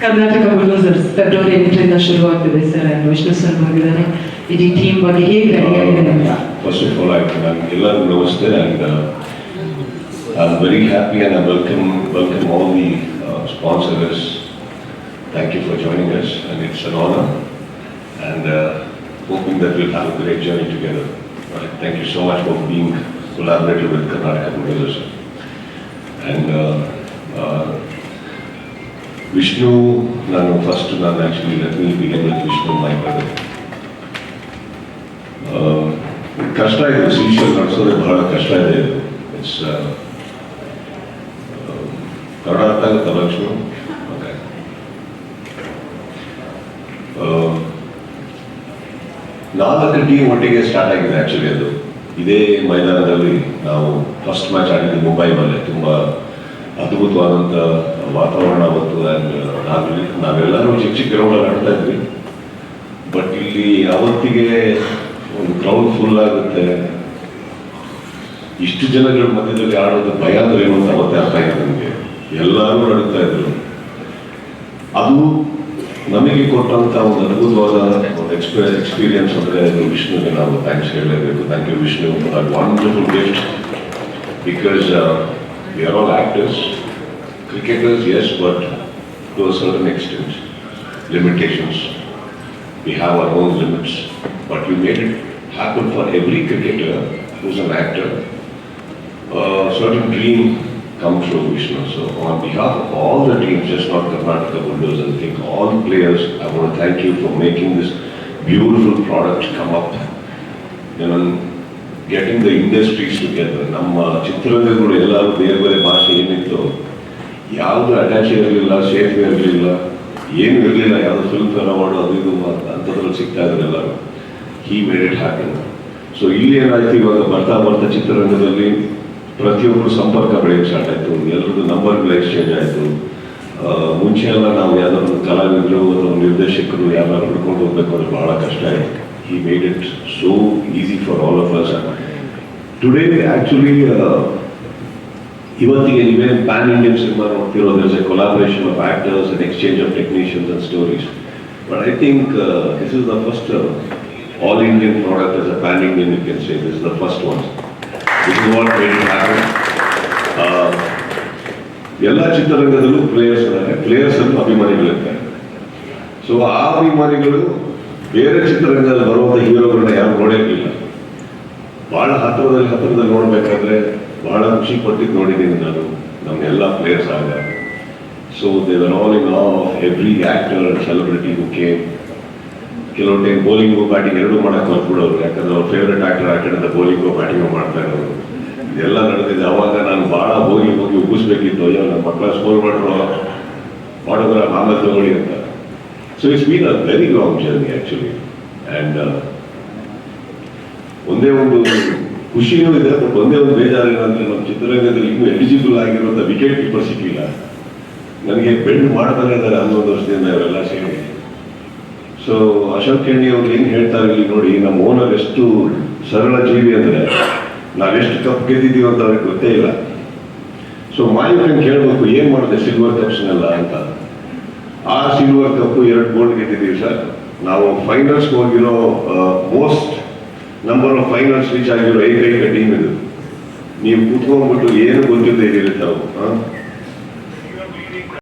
Karnataka bulldozers February ಎಂಟರಿಂದ ಶುರುವಾಗ್ತಿದೆ sir and Vishnu sir ಬಂದಿದ್ದಾರೆ ಇಡೀ ಟೀಮ್ ಬಗ್ಗೆ ಹೇಗೆ ರೆಡಿ ಆಗಿದೆ ಅಂತ ಫಸ್ಟ್ ಆಫ್ ಆಲ್ ಆಯ್ತು ನಾನು ಎಲ್ಲರಿಗೂ ನಮಸ್ತೆ and I am very happy and I welcome welcome all the sponsors thank you for joining us and it's an honour and hoping that will have a great journey together thank you so much for being collaborative with Karnataka Producers. And uh, uh, Vishnu, ನಾನು first ನಾನು actually let me begin with Vishnu my brother ಕಷ್ಟ ಇದೆ ಸೀಶಲ್ ನಡೆಸೋದೇ ಬಹಳ ಕಷ್ಟ ಇದೆ. ಇದು it's Kannada ಅರ್ಥ ಆಗುತ್ತಾ ಓಕೆ ನಾಲ್ಕು ಟೀಮ್ ಒಟ್ಟಿಗೆ ಸ್ಟಾರ್ಟ್ ಆಗಿದೆ ಆ್ಯಕ್ಚುಲಿ ಅದು. ಇದೇ ಮೈದಾನದಲ್ಲಿ ನಾವು ಫಸ್ಟ್ ಮ್ಯಾಚ್ ಆಡಿದ್ದು ಮುಂಬೈನಲ್ಲೇ ತುಂಬ ಅದ್ಭುತವಾದಂಥ ವಾತಾವರಣ ಅವತ್ತು ಆ್ಯಂಡ್ ನಾವಿಲ್ಲಿ ನಾವೆಲ್ಲರೂ ಚಿಕ್ಕ ಗ್ರೌಂಡಲ್ಲಿ ಆಡ್ತಾ ಇದ್ವಿ. ಬಟ್ ಇಲ್ಲಿ ಅವತ್ತಿಗೆ ಒಂದು ಕ್ರೌಡ್ ಫುಲ್ ಆಗುತ್ತೆ, ಇಷ್ಟು ಜನಗಳ ಮಧ್ಯದಲ್ಲಿ ಆಡೋದು ಭಯ ಅಂದ್ರೆ ಏನು ಅಂತ ಅವತ್ತೇ ಅರ್ಥ ಆಯ್ತು ನಮಗೆ. ಎಲ್ಲರೂ ನಡೀತಾ ಇದ್ರು. ಅದು ನಮಗೆ ಕೊಟ್ಟಂತ ಒಂದು ಅದ್ಭುತವಾದ ಒಂದು ಎಕ್ಸ್ಪೀರಿಯನ್ಸ್ ಎಕ್ಸ್ಪೀರಿಯನ್ಸ್ ಅಂದರೆ ಅದು ವಿಷ್ಣುಗೆ ನಾವು ಥ್ಯಾಂಕ್ಸ್ ಹೇಳಲೇಬೇಕು. Thank you Vishnu gift because We are all actors, cricketers, yes, but to a certain extent, limitations. We have our own limits, but we made it happen for every cricketer who's an actor. A certain dream comes true, Vishnu. So on behalf of all the teams, just not Karnataka windows, I think all the players, I want to thank you for making this beautiful product come up. You know, getting the industries together. ನಮ್ಮ ಚಿತ್ರರಂಗಗಳು ಎಲ್ಲರೂ ಬೇರೆ ಬೇರೆ ಭಾಷೆ ಏನಿತ್ತು, ಯಾವುದು attach ಇರಲಿಲ್ಲ ಸೇತುವೆ ಇರಲಿಲ್ಲ, ಏನು ಇರಲಿಲ್ಲ, ಯಾವುದು ಫಿಲ್ಮ್ ಫೇರ್ ಅವಾರ್ಡ್ ಅದು ಇದು ಅಂಥದ್ರಲ್ಲಿ ಸಿಗ್ತಾ ಇದ್ರು ಎಲ್ಲರೂ. ಸೊ ಇಲ್ಲಿ ಏನಾಯ್ತು, ಇವಾಗ ಬರ್ತಾ ಬರ್ತಾ ಚಿತ್ರರಂಗದಲ್ಲಿ ಪ್ರತಿಯೊಬ್ಬರು ಸಂಪರ್ಕ ಬೆಳೆಯಕ್ಕೆ ಸ್ಟಾರ್ಟ್ ಆಯಿತು ಎಲ್ಲರದ್ದು ನಂಬರ್ಗಳು ಎಕ್ಸ್ಚೇಂಜ್ ಆಯಿತು. ಮುಂಚೆ ಎಲ್ಲ ನಾವು ಯಾವ್ದಾದ್ರು ಕಲಾವಿದರು ಅಥವಾ ನಿರ್ದೇಶಕರು ಯಾರು ಹುಡ್ಕೊಂಡು ಹೋಗ್ಬೇಕು ಅಂದ್ರೆ ಬಹಳ ಕಷ್ಟ ಆಯಿತು. He made it so easy for all of us today actually ಇವತ್ತಿಗೆ ನೀವೇನು PAN Indian cinema ನೋಡ್ತಿರೋ there's a collaboration of actors and exchange of technicians and stories. But I think uh, this is the first uh, all Indian product as a pan Indian you can say. This is the first one. This is what made it happen. Uh, ಎಲ್ಲ ಚಿತ್ರರಂಗದಲ್ಲೂ players ಇದ್ದಾರೆ players ಅಲ್ಲೂ ಅಭಿಮಾನಿಗಳಿರ್ತಾರೆ so ಆ ಅಭಿಮಾನಿಗಳು ಬೇರೆ ಚಿತ್ರರಂಗದಲ್ಲಿ ಬರುವಂಥ ಹೀರೋಗಳನ್ನ ಯಾರು ನೋಡಿರ್ಲಿಲ್ಲ. ಬಹಳ ಹತ್ತಿರದಲ್ಲಿ ಹತ್ತಿರದಲ್ಲಿ ನೋಡಬೇಕಾದ್ರೆ ಬಹಳ ಖುಷಿ ಪಟ್ಟಿದ್ದು ನೋಡಿದ್ದೀನಿ ನಾನು, ನಮ್ಮ ಎಲ್ಲ ಪ್ಲೇಯರ್ಸ್ ಆಗ. So they were all in all of every actor and celebrity ಮುಖ್ಯ ಕೇಮ್ ಕೆಲವು ಟೈಮ್ ಬೌಲಿಂಗು ಬ್ಯಾಟಿಂಗ್ ಎರಡೂ ಮಾಡಕ್ಕೆ ಬಂದ್ಬಿಡೋರು ಯಾಕಂದ್ರೆ ಅವ್ರ ಫೇವ್ರೆಟ್ ಆಕ್ಟರ್ ಆ ಕಡೆಯಿಂದ ಬೌಲಿಂಗು ಬ್ಯಾಟಿಂಗು ಮಾಡ್ತಾ ಇರೋರು. ಇದೆಲ್ಲ ನಡೆದಿದೆ. ಅವಾಗ ನಾನು ಭಾಳ ಹೋಗಿ ಹೋಗಿ ಉಗಿಸ್ಬೇಕಿತ್ತು. ಅಯ್ಯೋ, ನನ್ನ ಮಕ್ಕಳ ಸ್ಕೋರ್ ಮಾಡಿರೋ. ಮಾಡಿದ್ರೆ ಆಮೇಲೆ ತಗೊಳ್ಳಿ ಅಂತ. So it's been a very long journey actually and ಒಂದೇ ಒಂದು ಖುಷಿನೂ ಇದೆ ಬಟ್ ಒಂದೇ ಒಂದು ಬೇಜಾರು ಏನಂದ್ರೆ ನಮ್ಮ ಚಿತ್ರರಂಗದಲ್ಲಿ ಇನ್ನೂ ಎಲಿಜಿಬಲ್ ಆಗಿರುವಂಥ ವಿಕೆಟ್ ಕೀಪರ್ ಸಿಕ್ಕಿಲ್ಲ. ನನಗೆ ಬೆಂಡ್ ಮಾಡ್ತಾನೆ ಇದ್ದಾರೆ ಹನ್ನೊಂದು ವರ್ಷದಿಂದ ಇವರೆಲ್ಲ ಸೇರಿ. ಸೊ ಅಶೋಕ್ ಕೆಂಡಿ ಅವ್ರು ಏನು ಹೇಳ್ತಾರೆ ಇಲ್ಲಿ ನೋಡಿ, ನಮ್ಮ ಓನರ್ ಎಷ್ಟು ಸರಳ ಜೀವಿ ಅಂದರೆ, ನಾವೆಷ್ಟು ಕಪ್ ಗೆದ್ದಿದ್ದೀವಿ ಅಂತ ಅವ್ರಿಗೆ ಗೊತ್ತೇ ಇಲ್ಲ. ಸೊ ಮಾಲೀಕನ್ ಕೇಳಬೇಕು, ಏನು ಮಾಡಿದೆ ಸಿಲ್ವರ್ ಕಪ್ಸ್ನೆಲ್ಲ ಅಂತ. ಆ ಸಿಲ್ವರ್ ಕಪ್ ಎರಡು ಗೋಲ್ಡ್ ಗೆದ್ದಿದ್ದೀವಿ ಸರ್ ನಾವು ಫೈನಲ್ಸ್ ಹೋಗಿರೋ most number of finals reach ಆಗಿರೋ ಏಕೈಕ ಟೀಮ್ ಇದು ನೀವು ಕೂತ್ಕೊಂಡ್ಬಿಟ್ಟು ಏನು ಗೊತ್ತಿದ್ದೇ ಇದ್ದೀರಿ ತಾವು?